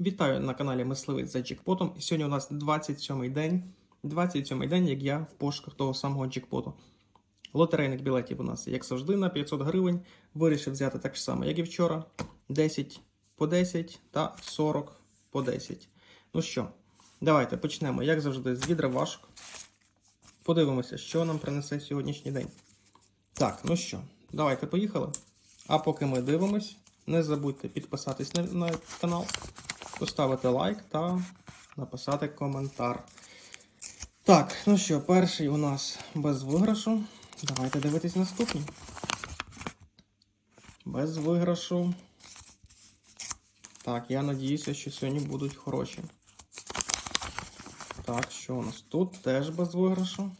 Вітаю на каналі Мисливець за джекпотом. І Сьогодні у нас 27-й день. 27-й день, як я в пошуках того самого джекпоту. Лотерейних білетів у нас, як завжди, на 500 гривень. Вирішив взяти так само, як і вчора. 10 по 10 та 40 по 10. Ну що, давайте почнемо, як завжди, з відривашок. Подивимося, що нам принесе сьогоднішній день. Так, ну що, давайте поїхали. А поки ми дивимось, не забудьте підписатись на, на канал, поставити лайк та написати коментар. Так, ну що, перший у нас без виграшу. Давайте дивитись наступний. Без виграшу. Так, я надіюся, що сьогодні будуть хороші. Так, що у нас тут теж без виграшу.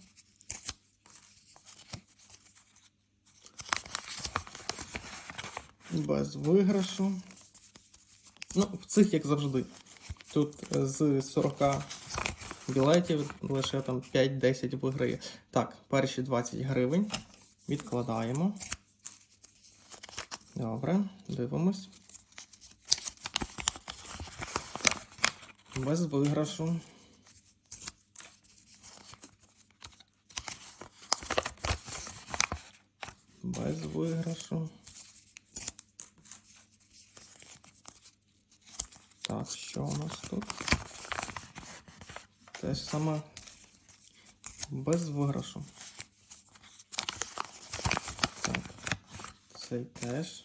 Без виграшу. Ну, в цих, як завжди. Тут з 40 білетів лише там 5-10 виграє. Так, перші 20 гривень. Відкладаємо. Добре, дивимось. Без виграшу. Без виграшу. Так, що у нас тут? Те ж саме без виграшу. Так, цей теж.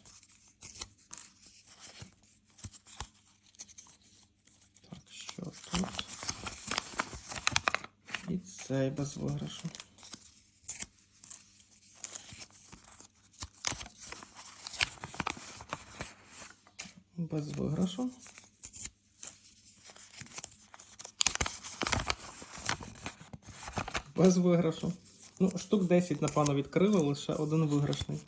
Так, що тут? І цей без виграшу. Без виграшу. Без виграшу. Ну, штук 10, напевно, відкрили, лише один виграшний.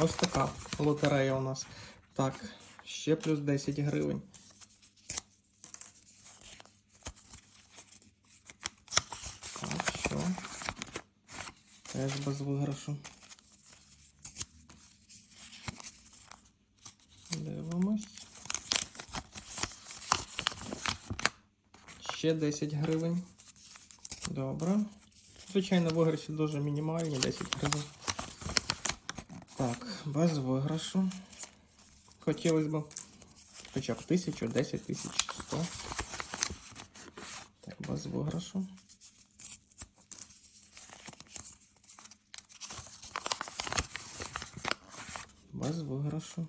Ось така лотерея у нас. Так, ще плюс 10 гривень. Так, що? Теж без виграшу. Дивимось. Ще 10 гривень. Добре. Звичайно, виграші дуже мінімальні, 10 гривень. Так, без виграшу. Хотілося б хоча б 1000, 10 тисяч, 100. Так, без виграшу. Без виграшу.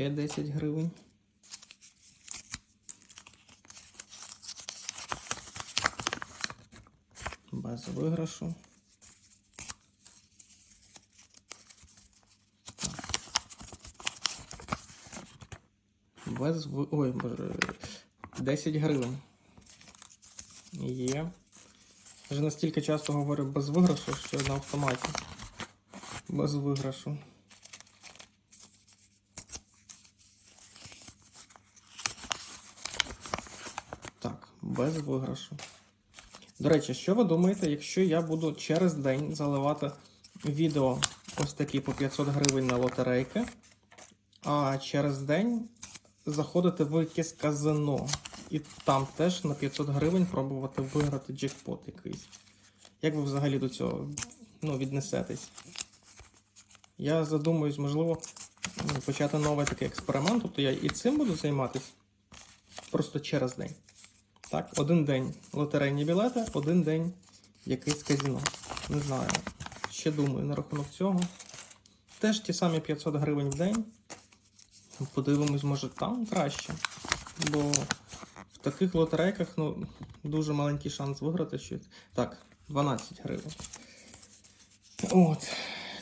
Ще 10 гривень. Без виграшу. Без. Ой, боже. 10 гривень. Є. Вже настільки часто говорю без виграшу, що на автоматі. Без виграшу. Так, без виграшу. До речі, що ви думаєте, якщо я буду через день заливати відео ось такі по 500 гривень на лотерейки, а через день заходити в якесь казино і там теж на 500 гривень пробувати виграти джекпот якийсь. Як ви взагалі до цього ну, віднесетесь? Я задумуюсь, можливо, почати новий такий експеримент, тобто я і цим буду займатися просто через день. Так, один день лотерейні білети, один день якийсь казіно. Не знаю. Ще думаю на рахунок цього. Теж ті самі 500 гривень в день. Подивимось, може там краще. Бо в таких лотерейках ну, дуже маленький шанс виграти щось. Так, 12 гривень. От.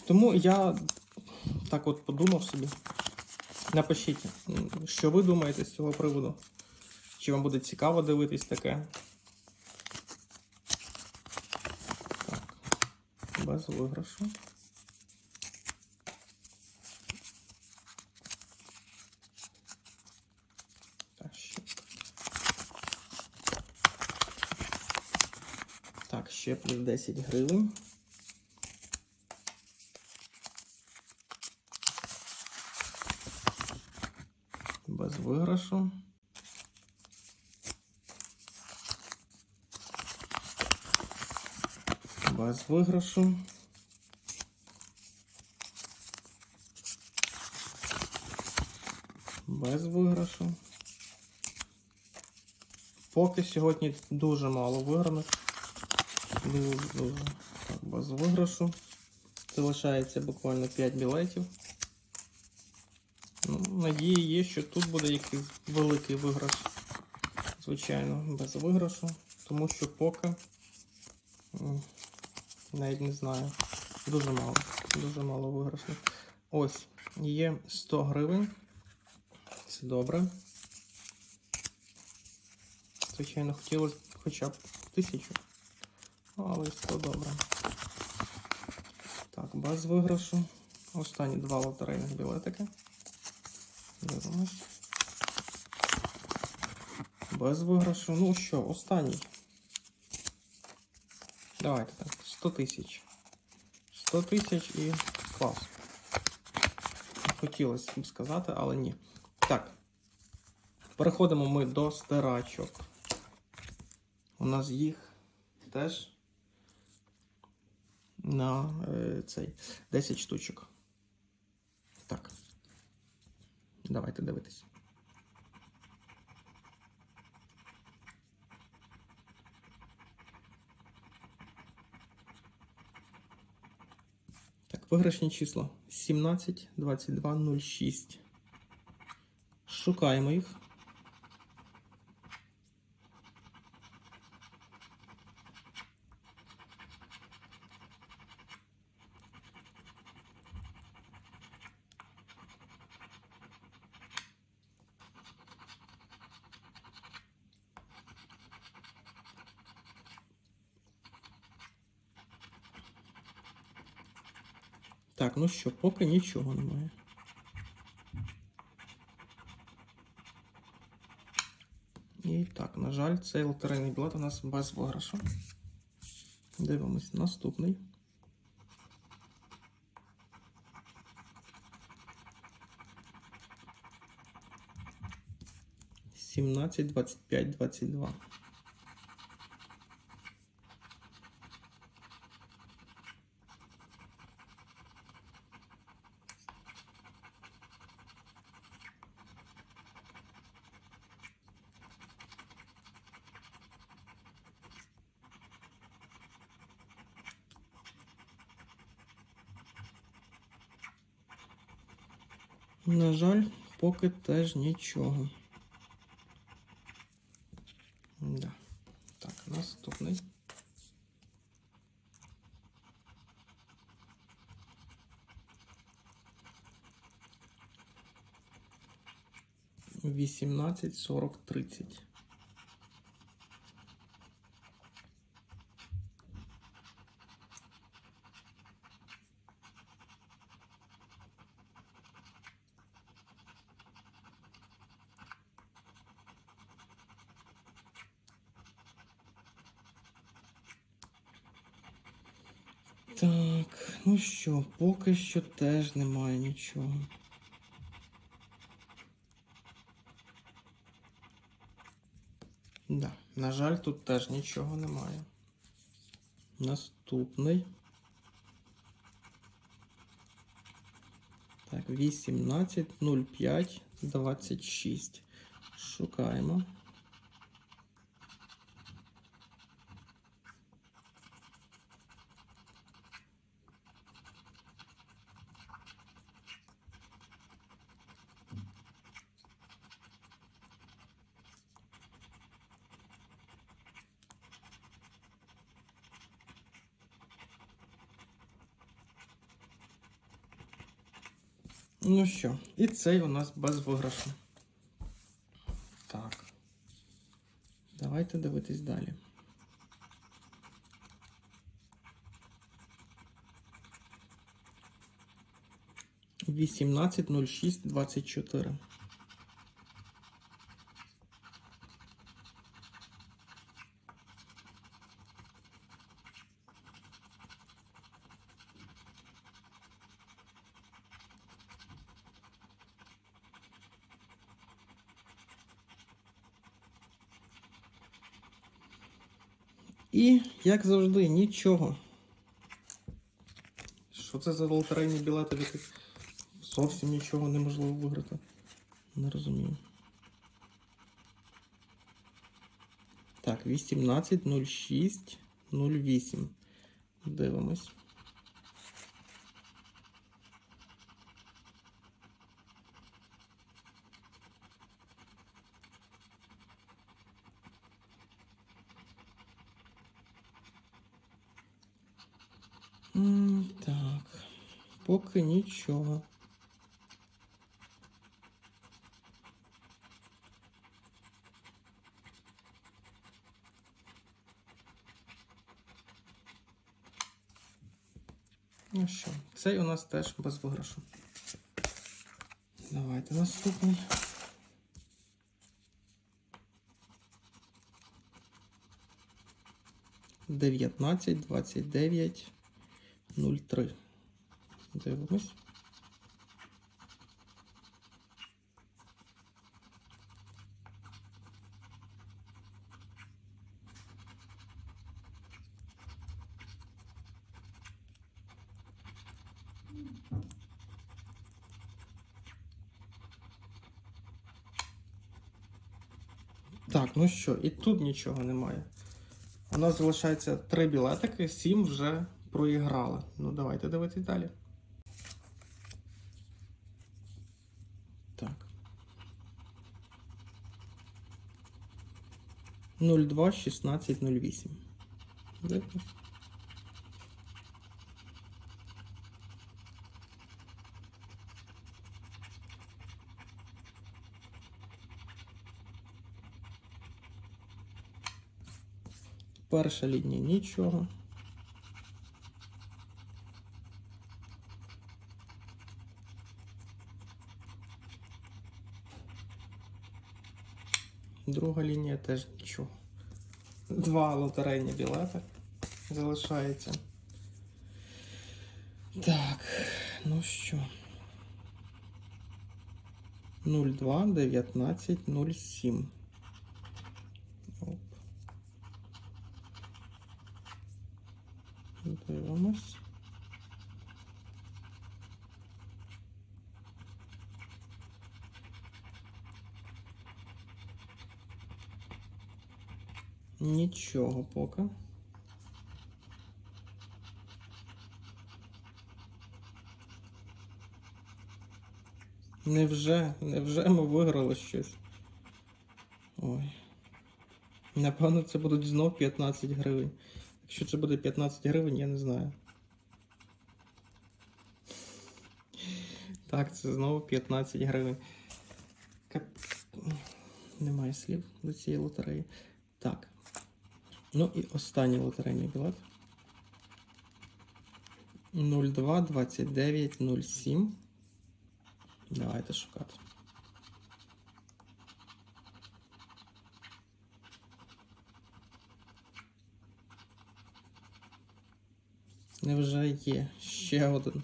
Тому я так от подумав собі. Напишіть, що ви думаєте з цього приводу. Чи вам буде цікаво дивитись таке? Так, без виграшу. Так, ще плюс 10 гривень. Без виграшу. Без виграшу. Без виграшу. Поки сьогодні дуже мало виграних. Дуже, дуже. Так, без виграшу. Залишається буквально 5 білетів. Ну, надії є, що тут буде якийсь великий виграш. Звичайно, без виграшу. Тому що поки навіть не знаю. Дуже мало. Дуже мало виграшних. Ось, є 100 гривень. Це добре. Звичайно, хотілося хоча б тисячу. Ну, але 100 добре. Так, без виграшу. Останні два лотерейних білетики. Дивимось. Без виграшу. Ну що, останній. Давайте так. 100 тисяч. 100 тисяч і клас. Хотілося б сказати, але ні. Так. Переходимо ми до стирачок. У нас їх теж на е, цей 10 штучок. Так. Давайте дивитись. Так, виграшні числа 17, 22, 06. Шукаємо їх. Так, ну що, поки нічого немає. І так, на жаль, цей лотерейний білет у нас без виграшу. Дивимось наступний. Сімнадцять, двадцять п'ять, двадцять два. На жаль, поки теж нічого. Да. Так, наступний. Вісімнадцять, сорок, тридцять. Так, ну що, поки що теж немає нічого. Да, на жаль, тут теж нічого немає. Наступний. Так, 18, 05, 26. Шукаємо. Ну що, і цей у нас без виграшу. Так. Давайте дивитись далі. Вісімнадцять нуль шість двадцять чотири. І, як завжди, нічого. Що це за лотерейні білети, в яких зовсім нічого неможливо виграти? Не розумію. Так, 18, 06, 08. Дивимось. Так, поки нічого. Ну що, цей у нас теж без виграшу. Давайте наступний. Дев'ятнадцять, двадцять дев'ять, нуль три. Дивимось. Так, ну що, і тут нічого немає. У нас залишається три білетики, сім вже проіграли. Ну, давайте дивитись далі. Так. 02 16 08. Дивимось. Перша лінія нічого. Друга лінія теж нічого. Два лотерейні білети залишається. Так, ну що. 02 19 07. Оп. Дивимось. Нічого поки. Невже, невже ми виграли щось? Ой. Напевно, це будуть знов 15 гривень. Якщо це буде 15 гривень, я не знаю. Так, це знову 15 гривень. Кап... Немає слів до цієї лотереї. Так. Ну і останній лотерейний білет. 02 29 07. Давайте шукати. Невже є ще один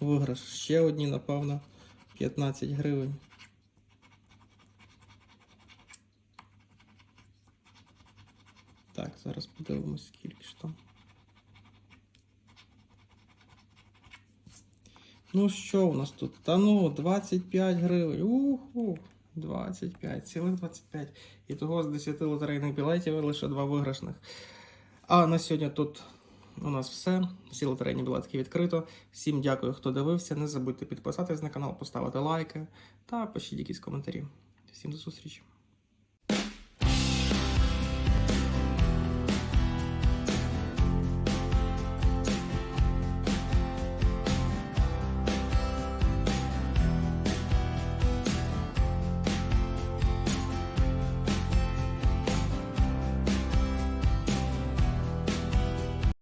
виграш? Ще одні, напевно, 15 гривень. Так, зараз подивимось, скільки ж там. Ну що у нас тут? Та ну, 25 гривень. Уху! 25, цілих 25. І того з 10 лотерейних білетів лише два виграшних. А на сьогодні тут у нас все. Всі лотерейні білетки відкрито. Всім дякую, хто дивився. Не забудьте підписатись на канал, поставити лайки та пишіть якісь коментарі. Всім до зустрічі!